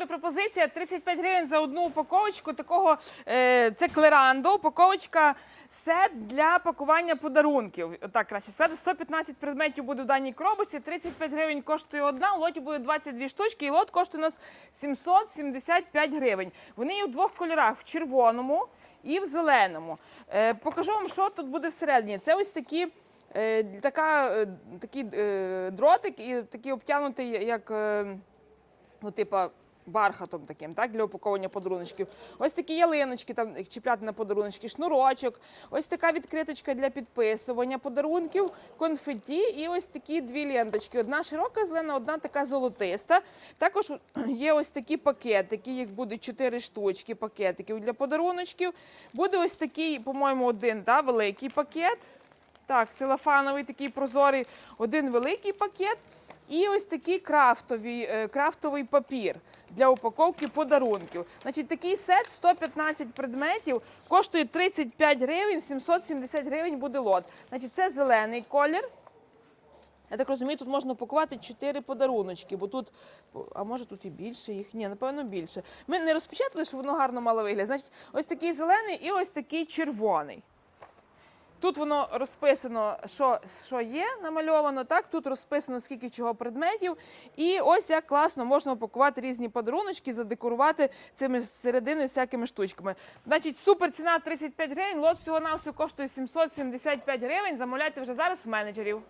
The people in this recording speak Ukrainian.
Супер пропозиція 35 гривень за одну упаковочку. Такого е, це клерандо. Упаковочка сет для пакування подарунків. Так, краще сказати, 115 предметів буде в даній коробочці. 35 гривень коштує одна. У лоті буде 22 штучки. І лот коштує у нас 775 гривень. Вони є в двох кольорах: в червоному і в зеленому. Е, покажу вам, що тут буде всередині. Це ось такі. Е, така, е, такий е, дротик і такий обтягнутий, як ну, типа. Бархатом таким, так, для упаковування подаруночків. Ось такі ялиночки, там чіпляти на подаруночки, шнурочок, ось така відкриточка для підписування подарунків, конфеті і ось такі дві ленточки. Одна широка зелена, одна така золотиста. Також є ось такі пакетики, їх буде чотири штучки пакетиків для подаруночків. Буде ось такий, по-моєму, один да, великий пакет. Так, целофановий такий прозорий, один великий пакет. І ось такий крафтовий, е, крафтовий папір для упаковки подарунків. Значить, такий сет 115 предметів коштує 35 гривень, 770 гривень буде лот. Значить, це зелений колір. Я так розумію, тут можна упакувати 4 подаруночки, бо тут, а може тут і більше їх? Ні, напевно, більше. Ми не розпечатали, щоб воно гарно мало вигляд. Значить, ось такий зелений і ось такий червоний. Тут воно розписано, що, що є намальовано, так тут розписано скільки чого предметів. І ось як класно можна упакувати різні подаруночки, задекорувати цими середини всякими штучками. Значить, супер ціна 35 гривень, лот всього на все коштує 775 гривень. Замовляйте вже зараз в менеджерів.